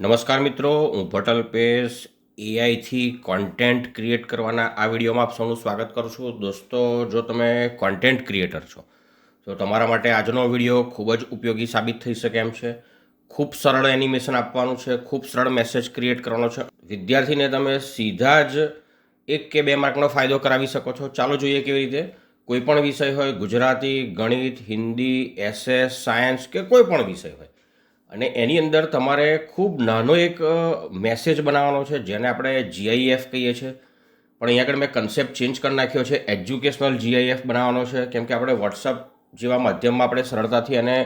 નમસ્કાર મિત્રો, હું ભટલ પેશ એઆઈથી કોન્ટેન્ટ ક્રિએટ કરવાના આ વિડીયોમાં આપ સૌનું સ્વાગત કરું છું. દોસ્તો, જો તમે કોન્ટેન્ટ ક્રિએટર છો, તો તમારા માટે આજનો વીડિયો ખૂબ જ ઉપયોગી સાબિત થઈ શકે એમ છે. ખૂબ સરળ એનિમેશન આપવાનું છે, ખૂબ સરળ મેસેજ ક્રિએટ કરવાનો છે. વિદ્યાર્થીને તમે સીધા જ એક કે બે માર્કનો ફાયદો કરાવી શકો છો. ચાલો જોઈએ કેવી રીતે. કોઈ પણ વિષય હોય, ગુજરાતી, ગણિત, હિન્દી એસએસ સાયન્સ કે કોઈ પણ વિષય હોય અને એની અંદર તમારે ખૂબ નાનો એક મેસેજ બનાવવાનો છે, જેને આપણે જીઆઈએફ કહીએ છીએ. પણ અહીંયા આગળ મેં કન્સેપ્ટ ચેન્જ કરી નાખ્યો છે. એજ્યુકેશનલ જીઆઈએફ બનાવવાનો છે. કેમ કે આપણે વોટ્સઅપ જેવા માધ્યમમાં આપણે સરળતાથી એને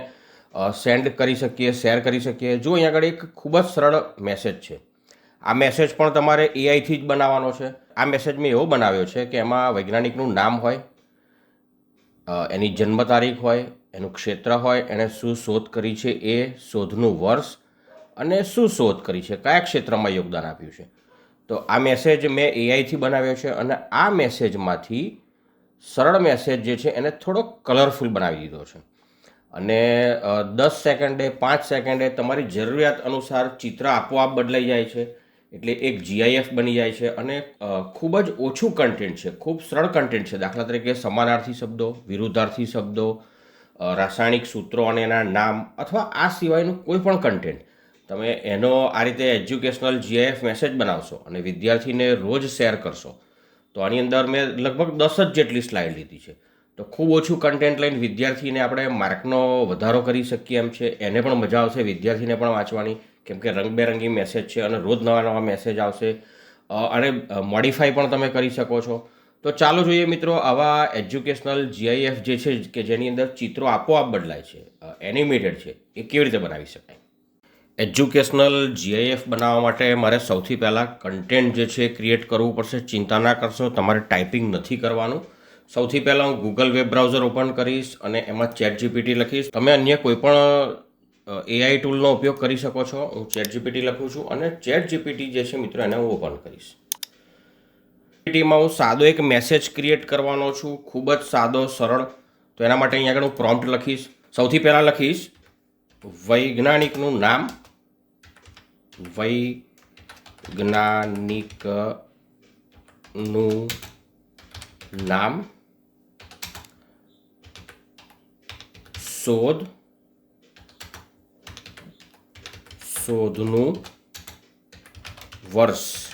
સેન્ડ કરી શકીએ શેર કરી શકીએ. જો અહીંયા આગળ એક ખૂબ જ સરળ મેસેજ છે. આ મેસેજ પણ તમારે એઆઈથી જ બનાવવાનો છે. આ મેસેજ મેં એવો બનાવ્યો છે કે એમાં વૈજ્ઞાનિકનું નામ હોય એની જન્મ તારીખ હોય એનું ક્ષેત્ર હોય એણે શું શોધ કરી છે એ શોધનું વર્ષ અને શું શોધ કરી છે, કયા ક્ષેત્રમાં યોગદાન આપ્યું છે. તો આ મેસેજ મેં એઆઈથી બનાવ્યો છે અને આ મેસેજમાંથી સરળ મેસેજ જે છે એને થોડો કલરફુલ બનાવી દીધો છે. અને દસ સેકન્ડે, પાંચ સેકન્ડે તમારી જરૂરિયાત અનુસાર ચિત્ર આપોઆપ બદલાઈ જાય છે. એટલે એક જીઆઈએફ બની જાય છે અને ખૂબ જ ઓછું કન્ટેન્ટ છે, ખૂબ સરળ કન્ટેન્ટ છે. દાખલા તરીકે સમાનાર્થી શબ્દો, વિરુદ્ધાર્થી શબ્દો રાસાયણિક સૂત્રો અને એના નામ અથવા આ સિવાયનું કોઈ પણ કન્ટેન્ટ તમે એનો આ રીતે એજ્યુકેશનલ જીઆઈએફ મેસેજ બનાવશો અને વિદ્યાર્થીને રોજ શેર કરશો, તો આની અંદર મેં લગભગ દસ જ જેટલી સ્લાઇડ લીધી છે. તો ખૂબ ઓછું કન્ટેન્ટ લઈને વિદ્યાર્થીને આપણે માર્કનો વધારો કરી શકીએ એમ છે. એને પણ મજા આવશે, વિદ્યાર્થીને પણ વાંચવાની, કેમ કે રંગબેરંગી મેસેજ છે અને રોજ નવા નવા મેસેજ આવશે. અને મોડિફાઈ પણ તમે કરી શકો છો. તો ચાલો જોઈએ મિત્રો આવા એજ્યુકેશનલ જીઆઈએફ જે છે કે જેની અંદર ચિત્રો આપોઆપ બદલાય છે એનિમેટેડ છે, એ કેવી રીતે બનાવી શકાય? એજ્યુકેશનલ જીઆઈએફ બનાવવા માટે મારે સૌથી પહેલાં કન્ટેન્ટ જે છે ક્રિએટ કરવું પડશે. ચિંતા ના કરશો, તમારે ટાઈપિંગ નથી કરવાનું. સૌથી પહેલાં હું ગૂગલ વેબ બ્રાઉઝર ઓપન કરીશ અને એમાં ચેટ જીપીટી લખીશ. તમે અન્ય કોઈ પણ એઆઈ ટૂલનો ઉપયોગ કરી શકો છો. હું ચેટ જીપીટી લખું છું અને ચેટ જીપીટી જે છે મિત્રો એને હું ઓપન કરીશ. જીપીટીમાં હું સાદો એક મેસેજ ક્રિએટ કરવાનો છું, ખૂબ જ સાદો, સરળ. તો એના માટે અહીંયા આગળ હું પ્રોમ્પ્ટ લખીશ. સૌથી પહેલાં લખીશ, વૈજ્ઞાનિકનું નામ વૈજ્ઞાનિકનું નામ, શોધ, શોધનું વર્ષ.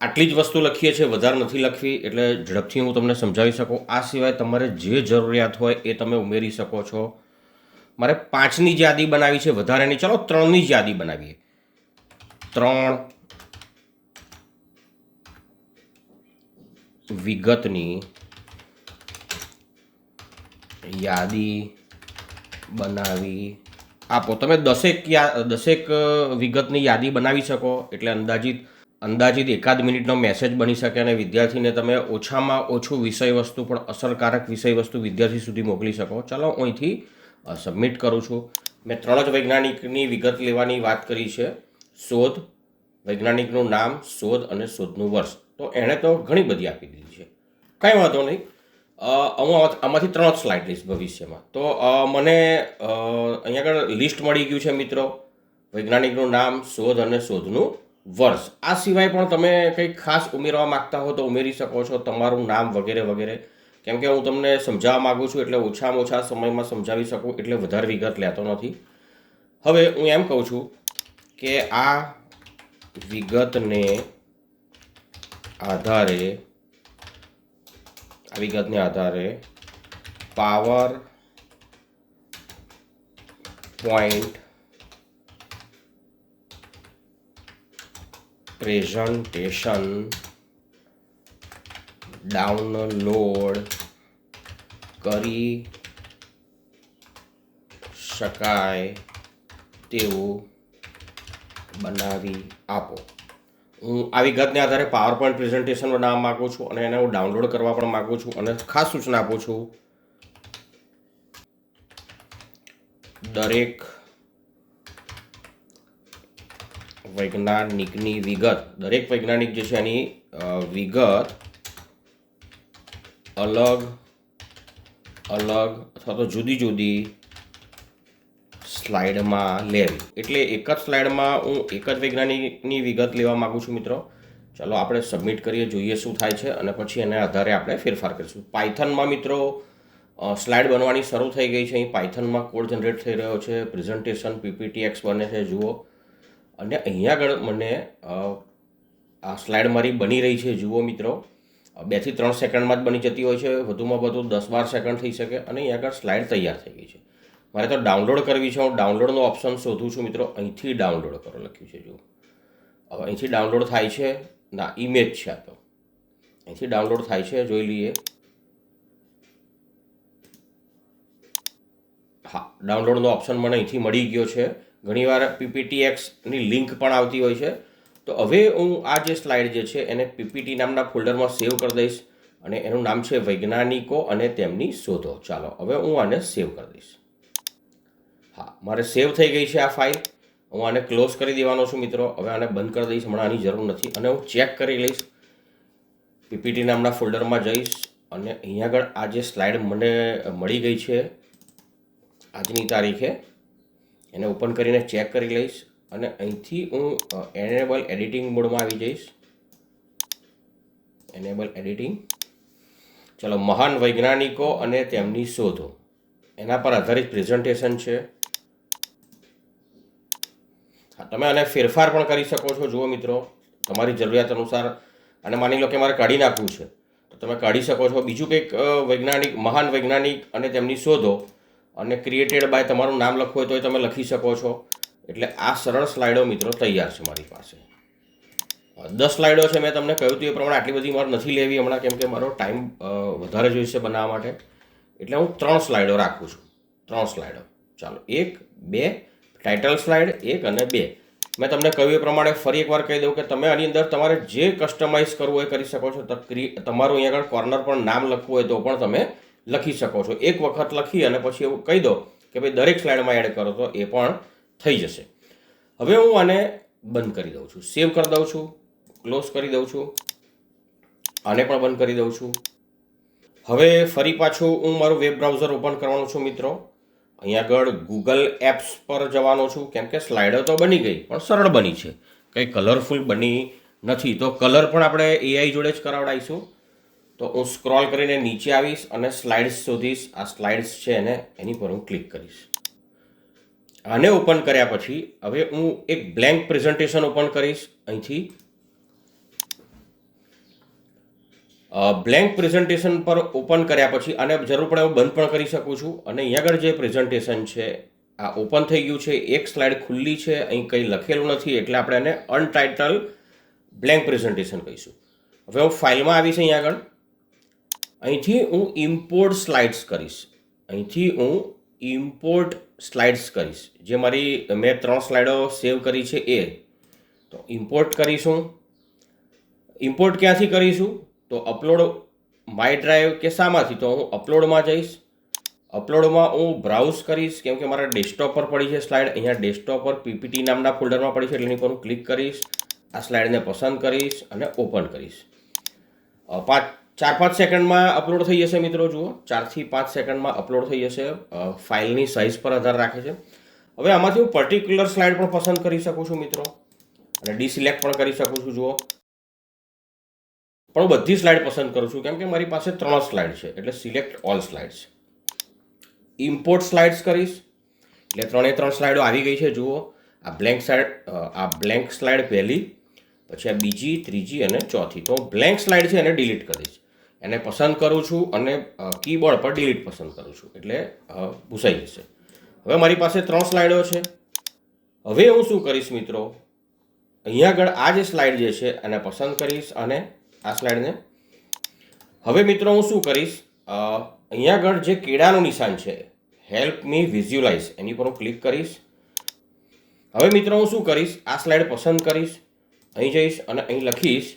આટલી જ વસ્તુ લખીએ છીએ, વધારે નથી લખવી, એટલે ઝડપથી હું તમને સમજાવી શકું. આ સિવાય તમારે જે જરૂરિયાત હોય એ તમે ઉમેરી શકો છો. મારે પાંચની યાદી બનાવી છે વધારેની ચલો, ત્રણની જ યાદી બનાવીએ. ત્રણ વિગતની યાદી બનાવી આપો. તમે દસેક યા, દસેક વિગતની યાદી બનાવી શકો, એટલે અંદાજિત અંદાજિત એકાદ મિનિટનો મેસેજ બની શકે અને વિદ્યાર્થીને તમે ઓછામાં ઓછું વિષય વસ્તુ પણ અસરકારક વિષય વસ્તુ વિદ્યાર્થી સુધી મોકલી શકો. ચાલો હું અહીંથી સબમિટ કરું છું. મેં ત્રણ જ વૈજ્ઞાનિકની વિગત લેવાની વાત કરી છે. શોધ, વૈજ્ઞાનિકનું નામ, શોધ અને શોધનું વર્ષ. તો એણે તો ઘણી બધી આપી દીધી છે. કાંઈ વાંધો નહીં. હું આમાંથી ત્રણ સ્લાઇડ લઈશ ભવિષ્યમાં. તો મને અહીંયા આગળ લિસ્ટ મળી ગયું છે, મિત્રો. વૈજ્ઞાનિકનું નામ, શોધ અને શોધનું વર્ષ. આ સિવાય પણ તમે કંઈક ખાસ ઉમેરવા માગતા હો તો ઉમેરી શકો છો. તમારું નામ વગેરે વગેરે. કેમ કે હું તમને સમજાવવા માગું છું એટલે ઓછામાં ઓછા સમયમાં સમજાવી શકું એટલે વધારે વિગત લેતો નથી. હવે હું એમ કહું છું કે આ વિગતને આધારે, આ વિગતને આધારે પાવર પોઈન્ટ પ્રેઝન્ટેશન ડાઉનલોડ કરી શકાય તેવું બનાવી આપો. હું આવી ગતને આધારે પાવર પોઈન્ટ પ્રેઝન્ટેશન બનાવવા માગું છું અને એને હું ડાઉનલોડ કરવા પણ માગું છું અને ખાસ સૂચના આપું છું. દરેક વૈજ્ઞાનિકની વિગત. દરેક વૈજ્ઞાનિક જે છે એની વિગત અલગ અલગ અથવા તો જુદી જુદી સ્લાઇડમાં લેવી. એટલે એક જ સ્લાઇડમાં હું એક જ વૈજ્ઞાનિકની વિગત લેવા માગું છું મિત્રો. ચાલો આપણે સબમિટ કરીએ, જોઈએ શું થાય છે અને પછી એના આધારે આપણે ફેરફાર કરીશું. પાયથનમાં મિત્રો સ્લાઇડ બનવાની શરૂ થઈ ગઈ છે. અહીં પાયથનમાં કોડ જનરેટ થઈ રહ્યો છે. પ્રેઝન્ટેશન, પીપીટી, એક્સ બને છે. જુઓ. અને અહીંયા આગળ મને આ સ્લાઇડ મારી બની રહી છે, જુઓ મિત્રો. બેથી ત્રણ સેકન્ડમાં જ બની જતી હોય છે, વધુમાં વધુ દસ બાર સેકન્ડ થઈ શકે અને અહીંયા આગળ સ્લાઇડ તૈયાર થઈ ગઈ છે. મારે તો ડાઉનલોડ કરવી છે, હું ડાઉનલોડનો ઓપ્શન શોધું છું મિત્રો. અહીંથી ડાઉનલોડ કરો, લખ્યું છે, જુઓ. હવે અહીંથી ડાઉનલોડ થાય છે, ના ઇમેજ છે આ તો. અહીંથી ડાઉનલોડ થાય છે, જોઈ લઈએ. હા ડાઉનલોડનો ઓપ્શન મને અહીંથી મળી ગયો છે. ઘણીવાર પીપીટી એક્સની લિંક પણ આવતી હોય છે. તો હવે હું આ જે સ્લાઇડ જે છે, એને પીપીટી નામના ફોલ્ડરમાં સેવ કરી દઈશ અને એનું નામ છે વૈજ્ઞાનિકો અને તેમની શોધો. ચાલો, હવે હું આને સેવ કરી દઈશ. હા, મારે સેવ થઈ ગઈ છે આ ફાઇલ. હું આને ક્લોઝ કરી દેવાનો છું મિત્રો. હવે આને બંધ કરી દઈશ, હમણાં આની જરૂર નથી. અને હું ચેક કરી લઈશ. પીપીટી નામના ફોલ્ડરમાં જઈશ અને અહીંયા આગળ આ જે સ્લાઇડ મને મળી ગઈ છે, આજની તારીખે એને ઓપન કરીને ચેક કરી લઈશ અને અહીંથી હું એનેબલ એડિટિંગ મોડમાં આવી જઈશ. એનેબલ એડિટિંગ ચલો, મહાન વૈજ્ઞાનિકો અને તેમની શોધો. એના પર આધારિત પ્રેઝન્ટેશન છે. હા, તમે આને ફેરફાર પણ કરી શકો છો. જુઓ મિત્રો, તમારી જરૂરિયાત અનુસાર, અને માની લો કે મારે કાઢી નાખવું છે, તો તમે કાઢી શકો છો. બીજું કંઈક વૈજ્ઞાનિક, મહાન વૈજ્ઞાનિક અને તેમની શોધો. અને ક્રિએટેડ બાય તમારું નામ લખવું હોય તો તમે લખી શકો છો. એટલે આ સરળ સ્લાઇડો મિત્રો તૈયાર છે મારી પાસે. દસ સ્લાઇડો છે મેં તમને કહ્યું હતું, એ પ્રમાણે આટલી બધી મારે નથી લેવી હમણાં, કેમ કે મારો ટાઈમ વધારે જોઈશે બનાવવા માટે. એટલે હું ત્રણ સ્લાઇડો રાખું છું. ત્રણ સ્લાઇડો. ચાલો, એક, બે ટાઇટલ સ્લાઇડ એક અને બે. મેં તમને કહ્યું એ પ્રમાણે ફરી એકવાર કહી દઉં કે તમે આની અંદર તમારે જે કસ્ટમાઇઝ કરવું એ કરી શકો છો. તમારું અહીંયા આગળ કોર્નર પર નામ લખવું હોય તો પણ તમે લખી શકો છો. એક વખત લખી અને પછી એવું કહી દો કે ભાઈ દરેક સ્લાઇડમાં એડ કરો તો એ પણ થઈ જશે. હવે હું આને બંધ કરી દઉં છું. સેવ કરી દઉં છું. ક્લોઝ કરી દઉં છું. આને પણ બંધ કરી દઉં છું. હવે ફરી પાછું હું મારું વેબ બ્રાઉઝર ઓપન કરવાનું છું મિત્રો. અહીંયા આગળ ગૂગલ એપ્સ પર જવાનો છું. કેમ કે સ્લાઇડર તો બની ગઈ, પણ સરળ બની છે. કંઈ કલરફુલ બની નથી. તો કલર પણ આપણે એઆઈ જોડે જ કરાવડાવીશું તો હું સ્ક્રોલ કરીને નીચે આવીશ અને સ્લાઇડ્સ શોધીશ. આ સ્લાઇડ્સ છે એને એની પર હું ક્લિક કરીશ. આને ઓપન કર્યા પછી હવે હું એક બ્લેન્ક પ્રેઝન્ટેશન ઓપન કરીશ. અહીંથી. બ્લેન્ક પ્રેઝન્ટેશન પર ઓપન કર્યા પછી આને જરૂર પડે હું બંધ પણ કરી શકું છું. અને અહીંયા આગળ જે પ્રેઝન્ટેશન છે, આ ઓપન થઈ ગયું છે. એક સ્લાઇડ ખુલ્લી છે. અહીં કંઈ લખેલું નથી એટલે આપણે એને અનટાઇટલ બ્લેન્ક પ્રેઝન્ટેશન કહીશું. હવે હું ફાઇલમાં આવીશ અહીંયા આગળ. અહીંથી હું ઇમ્પોર્ટ સ્લાઇડ્સ કરીશ. અહીંથી હું ઇમ્પોર્ટ સ્લાઇડ્સ કરીશ. જે મારી, મેં ત્રણ સ્લાઇડો સેવ કરી છે એ. તો ઇમ્પોર્ટ કરીશું. ઇમ્પોર્ટ ક્યાંથી કરીશું? તો અપલોડ માય ડ્રાઈવ કે શામાંથી? તો હું અપલોડમાં જઈશ. અપલોડમાં હું બ્રાઉઝ કરીશ. કેમ કે મારા ડેસ્કટોપ પર પડી છે સ્લાઇડ અહીંયા ડેસ્કટોપ પર પીપીટી નામના ફોલ્ડરમાં પડી છે એટલે એની પર હું ક્લિક કરીશ. આ સ્લાઇડને પસંદ કરીશ અને ઓપન કરીશ. પાંચ ચાર પાંચ સેકન્ડમાં અપલોડ થઈ જશે મિત્રો, જુઓ. ચારથી પાંચ સેકન્ડમાં અપલોડ થઈ જશે. ફાઇલની સાઇઝ પર આધાર રાખે છે. હવે આમાંથી હું પર્ટિક્યુલર સ્લાઇડ પણ પસંદ કરી શકું છું મિત્રો. અને ડિસિલેક્ટ પણ કરી શકું છું, જુઓ. પણ બધી સ્લાઇડ પસંદ કરું છું, કેમ કે મારી પાસે ત્રણ સ્લાઇડ છે. એટલે select all slides. Import slides કરીશ. એટલે ત્રણે ત્રણ સ્લાઇડો આવી ગઈ છે, જુઓ. આ બ્લેન્ક સ્લાઇડ આ બ્લેન્ક સ્લાઇડ પહેલી, પછી આ બીજી, ત્રીજી અને ચોથી. તો બ્લેન્ક સ્લાઇડ છે એને ડિલીટ કરીશ. એને પસંદ કરું છું અને કીબોર્ડ પર ડિલીટ પસંદ કરું છું. એટલે ભૂસાઈ જશે. હવે મારી પાસે ત્રણ સ્લાઇડો છે. હવે હું શું કરીશ મિત્રો? અહીંયા આગળ આ જે સ્લાઇડ જે છે, એને પસંદ કરીશ અને આ સ્લાઇડને હવે મિત્રો હું શું કરીશ? અહીંયા આગળ જે કેળાનું નિશાન છે હેલ્પ મી વિઝ્યુલાઇઝ એની પર હું ક્લિક કરીશ. હવે મિત્રો હું શું કરીશ? આ સ્લાઇડ પસંદ કરીશ. અહીં જઈશ અને અહીં લખીશ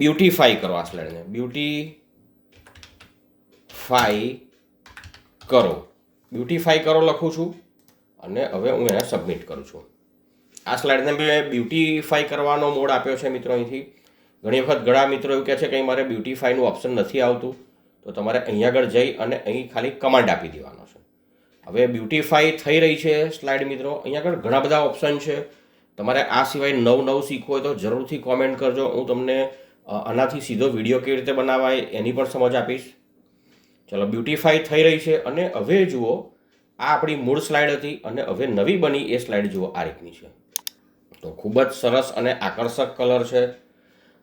બ્યુટીફાઈ કરો આ સ્લાઇડને. બ્યુટીફાઈ કરો. બ્યુટીફાઈ કરો લખું છું અને હવે હું એને સબમિટ કરું છું. આ સ્લાઇડને મેં બ્યુટીફાઈ કરવાનો મોડ આપ્યો છે મિત્રો અહીંથી. ઘણી વખત ઘણા મિત્રો એવું કહે છે કે મારે બ્યુટીફાઈનું ઓપ્શન નથી આવતું. તો તમારે અહીંયા આગળ જઈ અને અહીં ખાલી કમાન્ડ આપી દેવાનો છે. હવે બ્યુટીફાઈ થઈ રહી છે સ્લાઇડ મિત્રો. અહીંયા આગળ ઘણા બધા ઓપ્શન છે. તમારે આ સિવાય નવું નવું શીખવું હોય તો જરૂરથી કોમેન્ટ કરજો. હું તમને આનાથી સીધો વીડિયો કેવી રીતે બનાવાય એની પણ સમજ આપીશ. ચલો, બ્યુટીફાઈ થઈ રહી છે અને હવે જુઓ, આ આપણી મૂળ સ્લાઇડ હતી અને હવે નવી બની એ સ્લાઇડ જુઓ, આ રીતની છે. તો ખૂબ જ સરસ અને આકર્ષક કલર છે.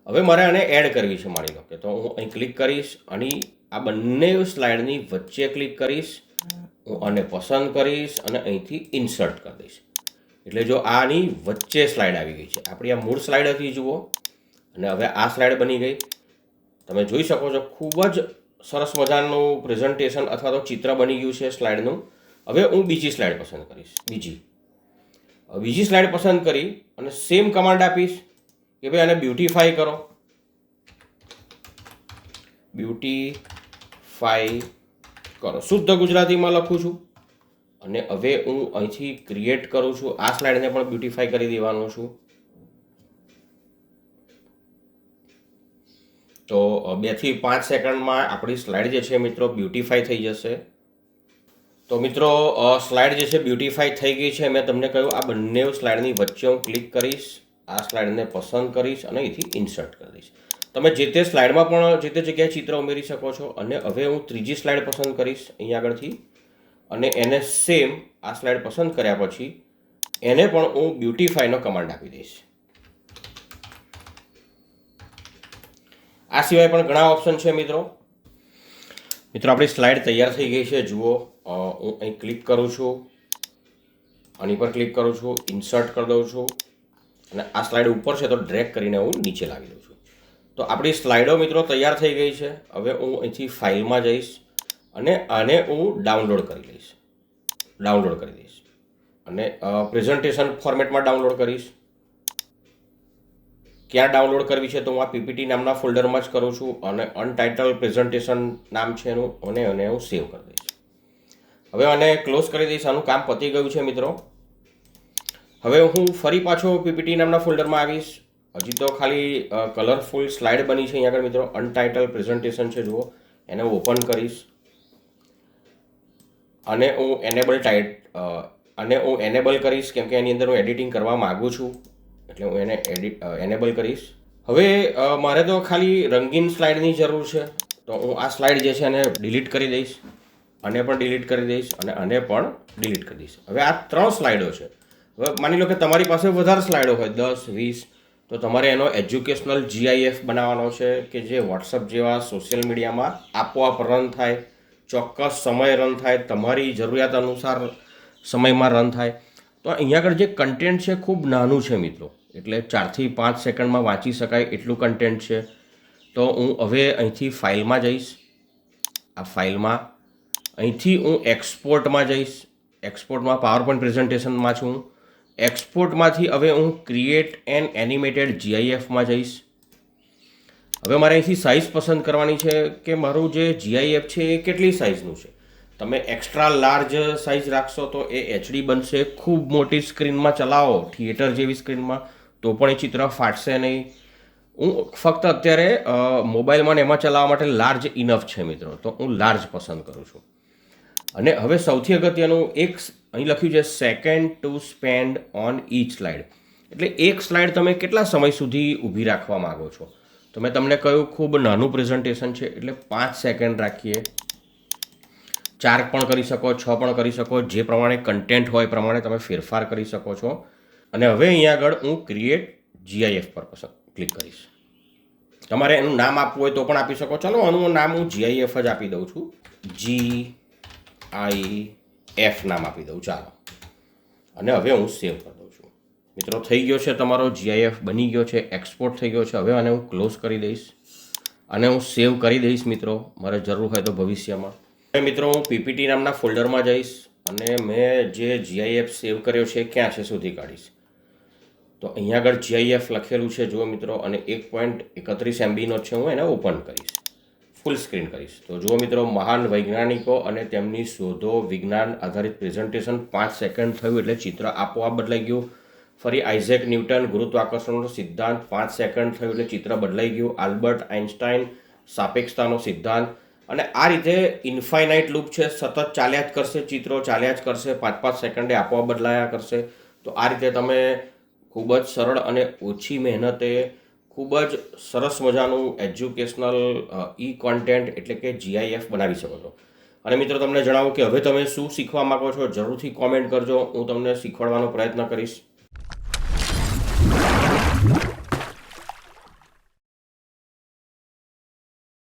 હવે મારે આને એડ કરવી છે માની લો કે તો હું અહીં ક્લિક કરીશ અને આ બંને સ્લાઇડની વચ્ચે ક્લિક કરીશ. હું આને પસંદ કરીશ અને અહીંથી ઇન્સર્ટ કરી દઈશ. એટલે જો આની વચ્ચે સ્લાઇડ આવી ગઈ છે. આપણી આ મૂળ સ્લાઇડ હતી, જુઓ. અને હવે આ સ્લાઇડ બની ગઈ. તમે જોઈ શકો છો, ખૂબ જ સરસ મજાનું પ્રેઝન્ટેશન અથવા તો ચિત્ર બની ગયું છે સ્લાઇડનું હવે હું બીજી સ્લાઇડ પસંદ કરીશ. બીજી. બીજી સ્લાઇડ પસંદ કરી અને સેમ કમાન્ડ આપીશ કે ભાઈ આને બ્યુટીફાઈ કરો. બ્યુટીફાઈ કરો. શુદ્ધ ગુજરાતીમાં લખું છું. અને હવે હું અહીંથી ક્રિએટ કરું છું. આ સ્લાઇડને પણ બ્યુટીફાઈ કરી દેવાનું છું. તો બેથી પાંચ સેકન્ડમાં આપણી સ્લાઇડ જે છે મિત્રો બ્યુટીફાઈ થઈ જશે. તો મિત્રો સ્લાઇડ જે છે બ્યુટીફાઈ થઈ ગઈ છે. મેં તમને કહ્યું, આ બંને સ્લાઇડની વચ્ચે હું ક્લિક કરીશ, આ સ્લાઇડને પસંદ કરીશ અને અહીંથી ઇન્સર્ટ કરી દઈશ તમે જે તે સ્લાઇડમાં પણ, જે તે જગ્યાએ ચિત્ર ઉમેરી શકો છો. અને હવે હું ત્રીજી સ્લાઇડ પસંદ કરીશ, અહીંયા આગળથી. અને એને સેમ આ સ્લાઇડ પસંદ કર્યા પછી, એને પણ હું બ્યુટીફાઈનો કમાન્ડ આપી દઈશ. આ સિવાય પણ ઘણા ઓપ્શન છે મિત્રો. મિત્રો, આપણી સ્લાઇડ તૈયાર થઈ ગઈ છે. જુઓ હું અહીં ક્લિક કરું છું. આની પર ક્લિક કરું છું. ઇન્સર્ટ કરી દઉં છું. અને આ સ્લાઇડ ઉપર છે તો ડ્રેક કરીને હું નીચે લાવી દઉં છું. તો આપણી સ્લાઇડો મિત્રો તૈયાર થઈ ગઈ છે. હવે હું અહીંથી ફાઇલમાં જઈશ અને આને હું ડાઉનલોડ કરી લઈશ ડાઉનલોડ કરી દઈશ. અને પ્રેઝન્ટેશન ફોર્મેટમાં ડાઉનલોડ કરીશ. ક્યાં ડાઉનલોડ કરવી છે તો હું આ પીપીટી નામના ફોલ્ડરમાં જ કરું છું અને અનટાઇટલ પ્રેઝન્ટેશન નામ છે એનું, અને એને હું સેવ કરી દઈશ. હવે આને ક્લોઝ કરી દઈશ, આનું કામ પતી ગયું છે મિત્રો. હવે હું ફરી પાછો પીપીટી નામના ફોલ્ડરમાં આવીશ. હજી તો ખાલી કલરફુલ સ્લાઇડ બની છે અહીંયા આગળ મિત્રો. અનટાઇટલ પ્રેઝન્ટેશન છે, જુઓ. એને હું ઓપન કરીશ. અને હું એનેબલ ટાઈટ અને હું એનેબલ કરીશ, કેમ કે એની અંદર હું એડિટિંગ કરવા માગું છું. એટલે હું એને એડિટ એનેબલ કરીશ. હવે મારે તો ખાલી રંગીન સ્લાઇડની જરૂર છે. તો હું આ સ્લાઇડ જે છે એને ડિલીટ કરી દઈશ. આને પણ ડિલીટ કરી દઈશ અને આને પણ ડિલીટ કરી દઈશ. હવે આ ત્રણ સ્લાઇડો છે. હવે માની લો કે તમારી પાસે વધારે સ્લાઇડો હોય, દસ, વીસ, તો તમારે એનો એજ્યુકેશનલ જીઆઈએફ બનાવવાનો છે કે જે વોટ્સઅપ જેવા સોશિયલ મીડિયામાં આપોઆપ રન થાય, ચોક્કસ સમય રન થાય, તમારી જરૂરિયાત અનુસાર સમયમાં રન થાય. તો અહીંયા આગળ જે કન્ટેન્ટ છે ખૂબ નાનું છે મિત્રો. એટલે ચારથી પાંચ સેકન્ડમાં વાંચી શકાય એટલું કન્ટેન્ટ છે. તો હું હવે અહીંથી ફાઇલમાં જઈશ. આ ફાઇલમાં અહીંથી હું એક્સપોર્ટમાં જઈશ. એક્સપોર્ટમાં પાવરપોઈન્ટ પ્રેઝન્ટેશનમાં છું. એક્સપોર્ટમાંથી હવે હું ક્રિએટ એન એનિમેટેડ જીઆઈએફમાં જઈશ. હવે મારે અહીંથી સાઇઝ પસંદ કરવાની છે કે મારું જે જીઆઈએફ છે એ કેટલી સાઇઝનું છે? તમે એક્સ્ટ્રા લાર્જ સાઇઝ રાખશો તો એ એચડી બનશે. ખૂબ મોટી સ્ક્રીનમાં ચલાવો. થિયેટર જેવી સ્ક્રીનમાં તો પણ એ ચિત્ર ફાટશે નહીં. હું ફક્ત અત્યારે મોબાઈલમાં ને એમાં ચલાવવા માટે લાર્જ ઇનફ છે મિત્રો. તો હું લાર્જ પસંદ કરું છું. અને હવે સૌથી અગત્યનું એક અહીં લખ્યું છે second to spend on each slide એટલે એક સ્લાઇડ તમે કેટલા સમય સુધી ઊભી રાખવા માગો છો? તો મેં તમને કહ્યું, ખૂબ નાનું પ્રેઝન્ટેશન છે. એટલે પાંચ સેકન્ડ રાખીએ. ચાર પણ કરી શકો, છ પણ કરી શકો, જે પ્રમાણે કન્ટેન્ટ હોય એ પ્રમાણે તમે ફેરફાર કરી શકો છો. અને હવે અહીંયા આગળ હું ક્રિએટ જીઆઈએફ પર પસંદ ક્લિક કરીશ. તમારે એનું નામ આપવું હોય તો પણ આપી શકો. ચાલો, આનું નામ હું જીઆઈએફ જ આપી દઉં છું. જી આઈ એફ નામ આપી દઉં. ચાલો. અને હવે હું સેવ કરી દઉં છું. મિત્રો, થઈ ગયો છે તમારો જીઆઈએફ બની ગયો છે એક્સપોર્ટ થઈ ગયો છે. હવે આને હું ક્લોઝ કરી દઈશ. અને હું સેવ કરી દઈશ, મિત્રો. મારે જરૂર હોય તો ભવિષ્યમાં. મિત્રો, હું પીપીટી નામના ફોલ્ડરમાં જઈશ અને મેં જે જીઆઈએફ સેવ કર્યો છે ક્યાં છે શોધી કાઢીશ. તો અહીંયા આગળ જીઆઈએફ લખેલું છે, જુઓ મિત્રો, અને એક પોઈન્ટ એકત્રીસ એમબીનો છે, હું એને ઓપન કરીશ. ફૂલ સ્ક્રીન કરીશ. તો જુઓ મિત્રો, મહાન વૈજ્ઞાનિકો અને તેમની શોધો વિજ્ઞાન આધારિત પ્રેઝન્ટેશન પાંચ સેકન્ડ થયું એટલે ચિત્ર આપોઆપ બદલાઈ ગયું. ફરી આઇઝેક ન્યૂટન ગુરુત્વાકર્ષણનો સિદ્ધાંત પાંચ સેકન્ડ થયું એટલે ચિત્ર બદલાઈ ગયું. આલ્બર્ટ આઇન્સ્ટાઈન સાપેક્ષતાનો સિદ્ધાંત. અને આ રીતે ઇન્ફાઇનાઇટ લૂપ છે, સતત ચાલ્યા જ કરશે, ચિત્રો ચાલ્યા જ કરશે, પાંચ પાંચ સેકન્ડે આપોઆપ બદલાયા કરશે. તો આ રીતે તમે ખૂબ જ સરળ અને ઓછી મહેનતે ખૂબ જ સરસ મજાનું એજ્યુકેશનલ ઈ કોન્ટેન્ટ એટલે કે જીઆઈએફ બનાવી શકો છો. અને મિત્રો તમને જણાવું કે હવે તમે શું શીખવા માગો છો જરૂરથી કોમેન્ટ કરજો, હું તમને શીખવાડવાનો પ્રયત્ન કરીશ.